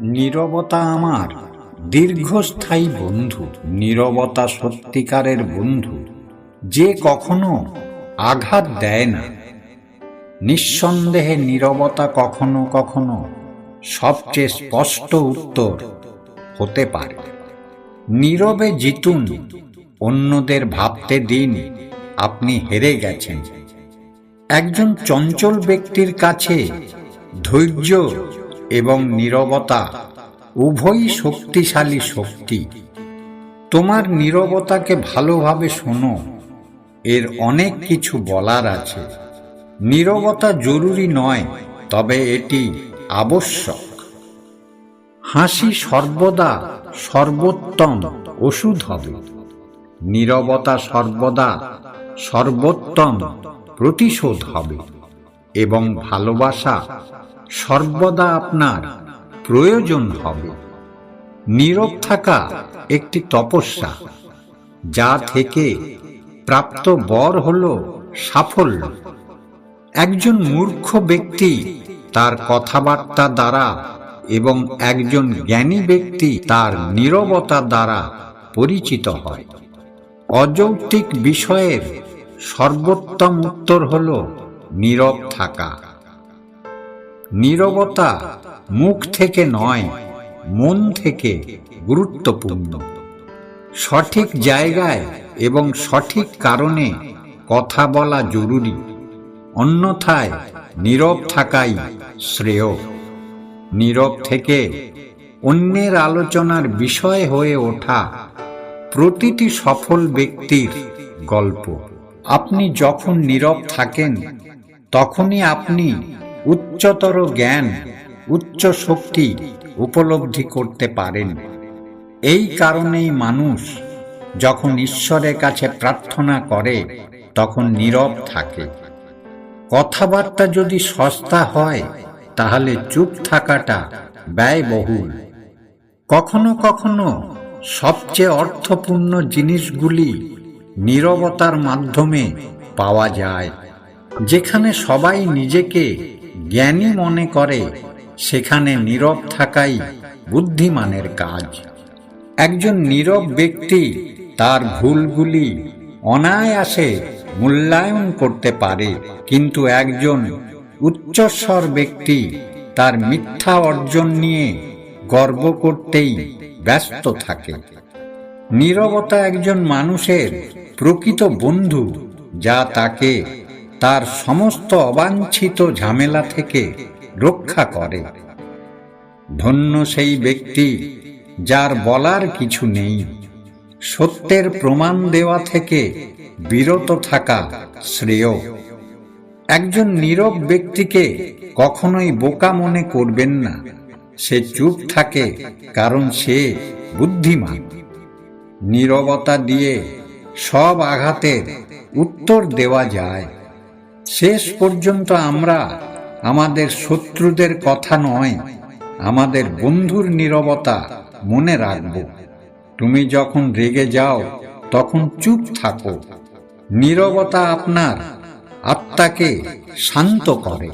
নীরবতা আমার, দীর্ঘস্থায়ী বন্ধু। নীরবতা সত্যিকারের বন্ধু, যে কখনো আঘাত দেয় না। নিঃসন্দেহে নীরবতা কখনো কখনো সবচেয়ে স্পষ্ট উত্তর হতে পারে। নীরবে জিতুন, অন্যদের ভাবতে দিন, আপনি হেরে গেছেন। একজন চঞ্চল ব্যক্তির কাছে ধৈর্য এবং নীরবতা উভয়ই শক্তিশালী শক্তি। তোমার নীরবতাকে ভালোভাবে শোনো, এর অনেক কিছু বলার আছে। নীরবতা জরুরি নয়, তবে এটি আবশ্যক। হাসি সর্বদা সর্বোত্তম ওষুধ হবে। নীরবতা সর্বদা সর্বোত্তম প্রতিশোধ হবে এবং ভালোবাসা সর্বদা আপনার প্রয়োজন হবে। নীরব থাকা একটি তপস্যা, যা থেকে প্রাপ্ত বর হল সাফল্য। একজন মূর্খ ব্যক্তি তার কথাবার্তা দ্বারা এবং একজন জ্ঞানী ব্যক্তি তার নীরবতা দ্বারা পরিচিত হয়। অযৌক্তিক বিষয়ের সর্বোত্তম উত্তর হল নীরব থাকা। নীরবতা মুখ থেকে নয়, মন থেকে গুরুত্বপূর্ণ। সঠিক জায়গায় এবং সঠিক কারণে কথা বলা জরুরি, অন্যথায় নীরব থাকাই শ্রেয়। নীরব থেকে অন্যের আলোচনার বিষয় হয়ে ওঠা প্রতিটি সফল ব্যক্তির গল্প। আপনি যখন নীরব থাকেন, তখনই আপনি উচ্চতর জ্ঞান, উচ্চ শক্তি উপলব্ধি করতে পারেন। এই কারণেই মানুষ যখন ঈশ্বরের কাছে প্রার্থনা করে, তখন নীরব থাকে। কথাবার্তা যদি সস্তা হয়, তাহলে চুপ থাকাটা ব্যয়বহুল। কখনো কখনো সবচেয়ে অর্থপূর্ণ জিনিসগুলি নীরবতার মাধ্যমে পাওয়া যায়, যেখানে সবাই নিজেকে জ্ঞানী মনে করে, সেখানে নীরব থাকাই বুদ্ধিমানের কাজ। একজন নীরব ব্যক্তি তার ভুলগুলি অনায়াসে মূল্যায়ন করতে পারে, কিন্তু একজন উচ্চস্বর ব্যক্তি তার মিথ্যা অর্জন নিয়ে গর্ব করতেই ব্যস্ত থাকে। নীরবতা একজন মানুষের প্রকৃত বন্ধু যা তাকে তার সমস্ত অবাঞ্ছিত ঝামেলা থেকে রক্ষা করে। ধন্য সেই ব্যক্তি যার বলার কিছু নেই। সত্যের প্রমাণ দেওয়া থেকে বিরত থাকা শ্রেয়। একজন নীরব ব্যক্তিকে কখনোই বোকা মনে করবেন না। সে চুপ থাকে, কারণ সে বুদ্ধিমান। নীরবতা দিয়ে সব আঘাতের উত্তর দেওয়া যায়। শেষ পর্যন্ত আমরা আমাদের শত্রুদের কথা নয়, আমাদের বন্ধুর নীরবতা মনে রাখব। তুমি যখন রেগে যাও, তখন চুপ থাকো। নীরবতা আপনার আত্মাকে শান্ত করে।